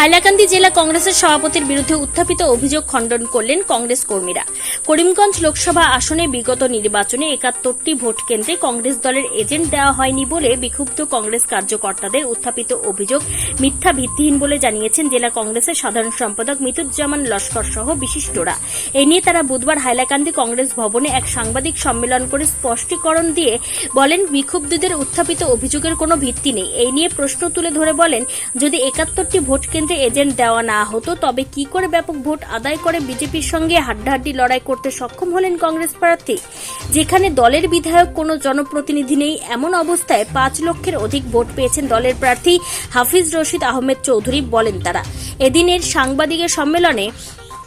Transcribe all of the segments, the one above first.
হাইলাকান্দি জেলা কংগ্রেসের সভাপতির বিরুদ্ধে উত্থাপিত অভিযোগ খণ্ডন করলেন কংগ্রেস কর্মীরা। করিমগঞ্জ লোকসভা আসনে বিগত নির্বাচনে একাত্তরটি ভোট কেন্দ্রে কংগ্রেস দলের এজেন্ট দেওয়া হয়নি বলে বিক্ষুব্ধ কংগ্রেস কার্যকর্তাদের উত্থাপিত অভিযোগ মিথ্যা ভিত্তিহীন বলে জানিয়েছেন জেলা কংগ্রেসের সাধারণ সম্পাদক মিতুজ্জামান লস্কর সহ বিশিষ্টরা। এ নিয়ে তারা বুধবার হাইলাকান্দি কংগ্রেস ভবনে এক সাংবাদিক সম্মেলন করে স্পষ্টীকরণ দিয়ে বলেন, বিক্ষুব্ধদের উত্থাপিত অভিযোগের কোনো ভিত্তি নেই। এই নিয়ে প্রশ্ন তুলে ধরে বলেন, যদি একাত্তরটি ভোট কেন্দ্রে এজেন্ট দেওয়া না হতো, তবে কি করে ব্যাপক ভোট আদায় করে বিজেপির সঙ্গে হাড্ডাহাড্ডি লড়াই করতে সক্ষম হলেন কংগ্রেস প্রার্থী? যেখানে দলের বিধায়ক কোনো জনপ্রতিনিধি নেই, এমন অবস্থায় পাঁচ লক্ষের অধিক ভোট পেয়েছেন দলের প্রার্থী হাফিজ রশিদ আহমেদ চৌধুরী বলেন তারা। এদিনের সাংবাদিকের সম্মেলনে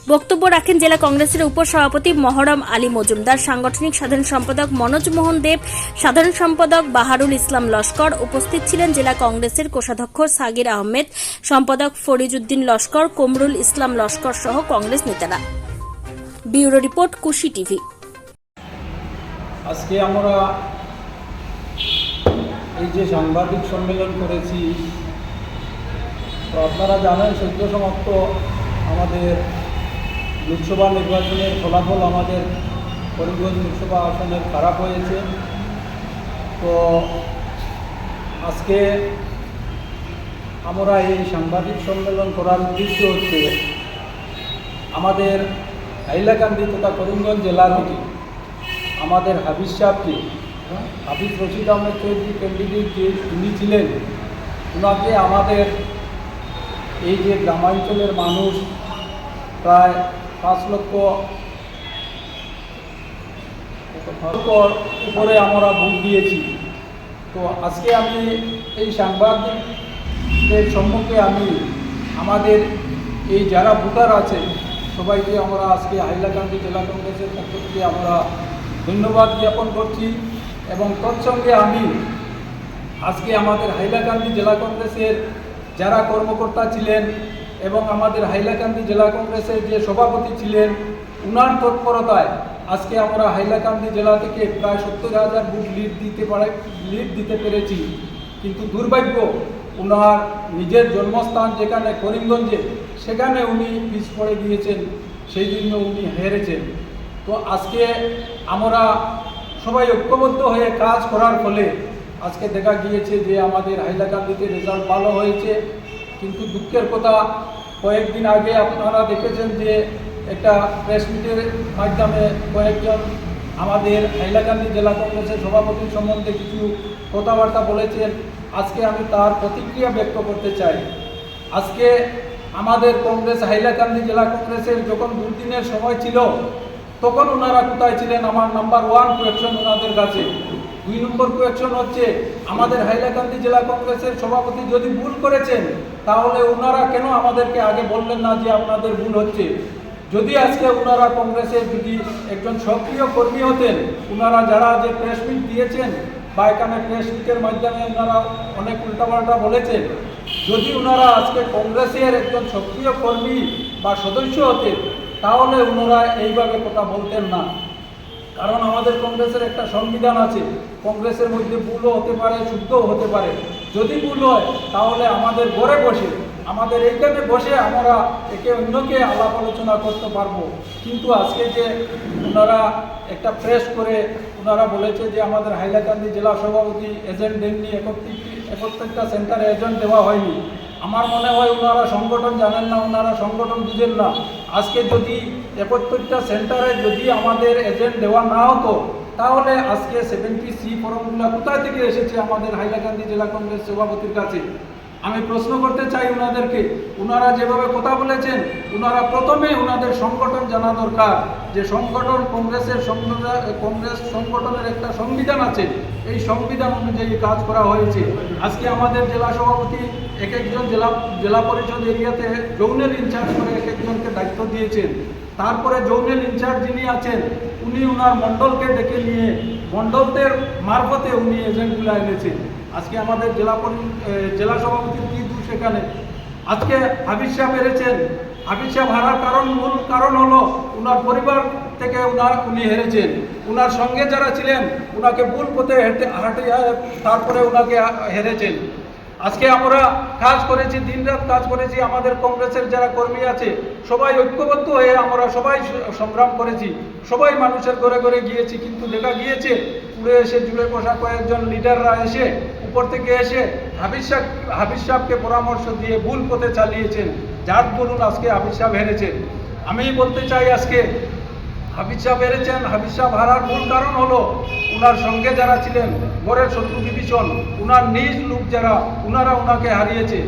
বক্তব্য রাখেন জেলা কংগ্রেসের উপসভাপতি মহরম আলী মজুমদার, সাংগঠনিক সাধারণ সম্পাদক মনোজ মোহন দেব, সাধারণ সম্পাদক বাহারুল ইসলাম লস্কর, উপস্থিত ছিলেন জেলা কংগ্রেসের কোষাধ্যক্ষ সাগির আহমেদ, সম্পাদক ফরিজউদ্দিন লস্কর, কমরুল ইসলাম লস্কর সহ কংগ্রেস নেতারা। Bureau report, Khushi TV. আজকে আমরা এই যে সাংবাদিক সম্মেলন করেছি আপনারা জানেন, সদ্য সমাপ্ত আমাদের লোকসভা নির্বাচনের ফলাফল আমাদের করিমগঞ্জ লোকসভা আসনের খারাপ হয়েছে। তো আজকে আমরা এই সাংবাদিক সম্মেলন করার উদ্দেশ্য হচ্ছে আমাদের হাইলাকান্দি তথা করিমগঞ্জ জেলা থেকে আমাদের হাফিজ সাহেবকে হাফিজ রশিদ আহমেদ চৌধুরী ক্যান্ডিডেট যে উনি ছিলেন ওনাকে আমাদের এই যে গ্রামাঞ্চলের মানুষ প্রায় পাঁচ লক্ষ উপরে আমরা ভোট দিয়েছি। তো আজকে আমি এই সাংবাদিকদের সম্মুখে আমি আমাদের এই যারা ভোটার আছে, সবাইকে আমরা আজকে হাইলাকান্দি জেলা কংগ্রেসের পক্ষ থেকে আমরা ধন্যবাদ জ্ঞাপন করছি এবং তৎসঙ্গে আমি আজকে আমাদের হাইলাকান্দি জেলা কংগ্রেসের যারা কর্মকর্তা ছিলেন এবং আমাদের হাইলাকান্দি জেলা কংগ্রেসের যে সভাপতি ছিলেন, উনার তৎপরতায় আজকে আমরা হাইলাকান্দি জেলা থেকে প্রায় সত্তর হাজার বুট লিড দিতে পারে, লিড দিতে পেরেছি। কিন্তু দুর্ভাগ্য, উনার নিজের জন্মস্থান যেখানে করিমগঞ্জে, সেখানে উনি পিছ পড়ে গিয়েছেন, সেই জন্য উনি হেরেছেন। তো আজকে আমরা সবাই ঐক্যবদ্ধ হয়ে কাজ করার ফলে আজকে দেখা গিয়েছে যে আমাদের হাইলাকান্দিতে রেজাল্ট ভালো হয়েছে। কিন্তু দুঃখের কথা, কয়েকদিন আগে আপনারা দেখেছেন যে একটা প্রেস মিটের মাধ্যমে কয়েকজন আমাদের হাইলাকান্দি জেলা কংগ্রেসের সভাপতি সম্বন্ধে কিছু কথাবার্তা বলেছেন। আজকে আমি তার প্রতিক্রিয়া ব্যক্ত করতে চাই। আজকে আমাদের কংগ্রেস হাইলাকান্দি জেলা কংগ্রেসের যখন দুদিনের সময় ছিল, তখন ওনারা কোথায় ছিলেন? আমার নাম্বার ওয়ান কোয়েকশন ওনাদের কাছে। দুই নম্বর কোয়েকশন হচ্ছে, আমাদের হাইলাকান্দি জেলা কংগ্রেসের সভাপতি যদি ভুল করেছেন, তাহলে ওনারা কেন আমাদেরকে আগে বললেন না যে আপনাদের ভুল হচ্ছে? যদি আজকে ওনারা কংগ্রেসের যদি একজন সক্রিয় কর্মী হতেন ওনারা যারা যে প্রেস মিট দিয়েছেন, বা এখানে প্রেস মিটের মাধ্যমে ওনারা অনেক উল্টাপাল্টা বলেছেন, যদি ওনারা আজকে কংগ্রেসের একজন সক্রিয় কর্মী বা সদস্য হতেন, তাহলে ওনারা এইভাবে কথা বলতেন না। কারণ আমাদের কংগ্রেসের একটা সংবিধান আছে। কংগ্রেসের মধ্যে ভুলও হতে পারে, শুদ্ধও হতে পারে। যদি ভুল হয়, তাহলে আমাদের ঘরে বসে, আমাদের এইখানে বসে আমরা একে অন্যকে আলাপ আলোচনা করতে পারব। কিন্তু আজকে যে ওনারা একটা প্রেস করে, ওনারা বলেছে যে আমাদের হাইলাকান্দি জেলা সভাপতি এজেন্ট দেননি একত্রিশটি সেন্টারে এজেন্ট দেওয়া হয়নি। আমার মনে হয় ওনারা সংগঠন জানেন না, ওনারা সংগঠন বুঝেন না। আজকে যদি একত্রিশটা সেন্টারে যদি আমাদের এজেন্ট দেওয়া না হতো, তাহলে আজকে সেভেন্টি সি ফর্মগুলো কোথায় থেকে এসেছে আমাদের হাইলাকান্দি জেলা কংগ্রেস সভাপতির কাছে? আমি প্রশ্ন করতে চাই ওনাদেরকে ওনারা যেভাবে কথা বলেছেন ওনারা প্রথমে ওনাদের সংগঠন জানা দরকার। যে সংগঠন কংগ্রেসের কংগ্রেস সংগঠনের একটা সংবিধান আছে। এই সংবিধান অনুযায়ী কাজ করা হয়েছে। আজকে আমাদের জেলা সভাপতি এক একজন জেলা জেলা পরিষদ এরিয়াতে জৌনের ইনচার্জ করে এক একজনকে দায়িত্ব দিয়েছেন। তারপরে জৌনের ইনচার্জ যিনি আছেন, উনি ওনার মণ্ডলকে ডেকে নিয়ে মণ্ডলদের মারফতে উনি এজেন্টগুলো এনেছেন। আজকে আমাদের জেলা জেলা সভাপতির কি দু সেখানে আজকে হাবিজ সাহেব হেরেছেন। হাবিজ সাহেব হারার কারণ মূল কারণ হলো ওনার পরিবার থেকে ওনার উনি হেরেছেন। ওনার সঙ্গে যারা ছিলেন ওনাকে ভুল পথে হেঁটে, হাঁটে তারপরে ওনাকে হেরেছেন। আজকে আমরা কাজ করেছি, দিনরাত কাজ করেছি, আমাদের কংগ্রেসের যারা কর্মী আছে, সবাই ঐক্যবদ্ধ হয়ে আমরা সবাই সংগ্রাম করেছি। সবাই মানুষের ঘরে ঘরে গিয়েছি, কিন্তু দেখা গিয়েছে, উড়ে এসে জুড়ে বসা কয়েকজন লিডাররা এসে, উপর থেকে এসে হাবিজ সাহেব হাবিজ সাহেবকে পরামর্শ দিয়ে ভুল পথে চালিয়েছেন। যার দরুন আজকে হাবিজ সাহেব হেরেছেন। আমি বলতে চাই আজকে, হাবিজ সাহেব হেরেছেন হাবিজ সাহেব হারার মূল কারণ হলো উনার সঙ্গে যারা ছিলেন বরের শত্রু বিভীষণ উনার নিজ লোক যারা, উনারা ওনাকে হারিয়েছে।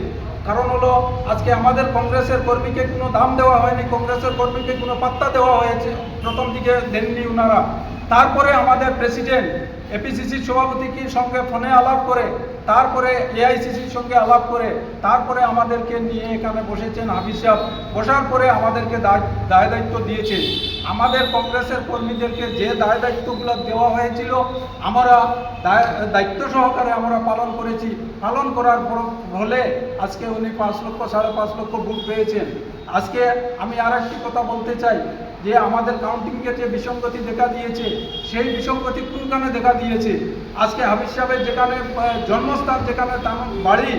কারণ হলো, আজকে আমাদের কংগ্রেসের কর্মীকে কোনো দাম দেওয়া হয়নি, কংগ্রেসের কর্মীকে কোনো পাত্তা দেওয়া হয়েছে। প্রথম দিকে দেননি উনারা। তারপরে আমাদের প্রেসিডেন্ট এপিসিসির সভাপতির সঙ্গে ফোনে আলাপ করে, তারপরে এআইসিসির সঙ্গে আলাপ করে, তারপরে আমাদেরকে নিয়ে এখানে বসেছেন হাবিজ সাহেব। বসার পরে আমাদেরকে দায় দায় দায়িত্ব দিয়েছেন আমাদের কংগ্রেসের কর্মীদেরকে যে দায় দায়িত্বগুলো দেওয়া হয়েছিল, আমরা দায়- দায়িত্ব সহকারে আমরা পালন করেছি। পালন করার ফলে আজকে উনি পাঁচ লক্ষ, সাড়ে পাঁচ লক্ষ ভোট পেয়েছেন। আজকে আমি আর একটি কথা বলতে চাই। যে আমাদের কাউন্টিংকে যে বিসঙ্গতি দেখা দিয়েছে, সেই বিসঙ্গতি কোনখানে দেখা দিয়েছে? আজকে হাবিজ সাহেবের যেখানে জন্মস্থান যেখানে, তার বাড়ি,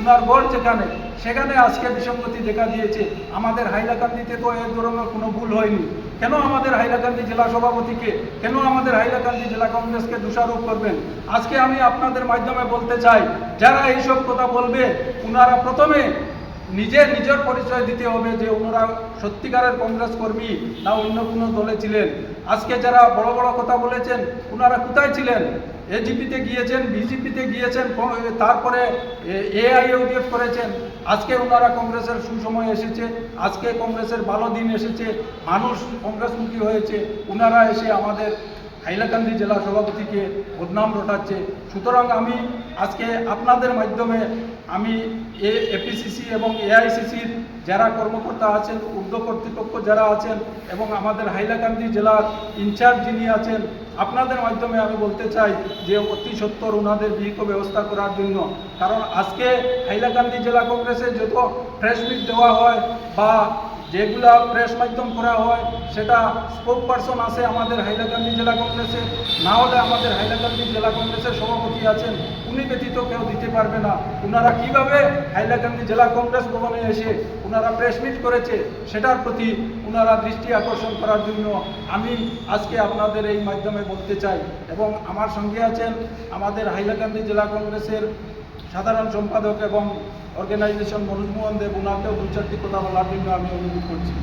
উনার গড় যেখানে, সেখানে আজকে বিসঙ্গতি দেখা দিয়েছে। আমাদের হাইলাকান্দিতে তো এ ধরনের কোনো ভুল হয়নি। কেন আমাদের হাইলাকান্দি জেলা সভাপতিকে, কেন আমাদের হাইলাকান্দি জেলা কংগ্রেসকে দোষারোপ করবেন? আজকে আমি আপনাদের মাধ্যমে বলতে চাই, যারা এইসব কথা বলবে ওনারা প্রথমে নিজে নিজের পরিচয় দিতে হবে যে ওনারা সত্যিকারের কংগ্রেস কর্মী না অন্য কোনো দলে ছিলেন। আজকে যারা বড় বড় কথা বলেছেন, ওনারা কোথায় ছিলেন? এজিপিতে গিয়েছেন বিজেপিতে গিয়েছেন তারপরে এআইইউডিএফ করেছেন। আজকে ওনারা কংগ্রেসের সুসময় এসেছে, আজকে কংগ্রেসের ভালো দিন এসেছে, মানুষ কংগ্রেসমুখী হয়েছে, ওনারা এসে আমাদের হাইলাকান্দি জেলা সভাপতিকে বদনাম রটাচ্ছে। সুতরাং আমি আজকে আপনাদের মাধ্যমে আমি এ এপিসিসি এবং এআইসিসির যারা কর্মকর্তা আছেন উর্ধ্ব কর্তৃপক্ষ যারা আছেন এবং আমাদের হাইলাকান্দি জেলার ইনচার্জ যিনি আছেন, আপনাদের মাধ্যমে আমি বলতে চাই যে অতি সত্তর ওনাদের বিহিত ব্যবস্থা করার জন্য। কারণ আজকে হাইলাকান্দি জেলা কংগ্রেসে যত প্রেস মিট দেওয়া হয় বা যেগুলা প্রেস মাধ্যম করা হয়, সেটা স্পোক পার্সন আছে আমাদের হাইলাকান্দি জেলা কংগ্রেসে। না হলে আমাদের হাইলাকান্দি জেলা কংগ্রেসের সভাপতি আছেন, উনি ব্যতীত কেউ দিতে পারবে না। ওনারা কীভাবে হাইলাকান্দি জেলা কংগ্রেস ভবনে এসে ওনারা প্রেস মিট করেছে, সেটার প্রতি ওনারা দৃষ্টি আকর্ষণ করার জন্য আমি আজকে আপনাদের এই মাধ্যমে বলতে চাই। এবং আমার সঙ্গে আছেন আমাদের হাইলাকান্দি জেলা কংগ্রেসের সাধারণ সম্পাদক এবং অর্গানাইজেশন মনোজ মোহন দেব ওনাকেও দু চারটি কথা বলার জন্য আমি অনুরোধ করছি।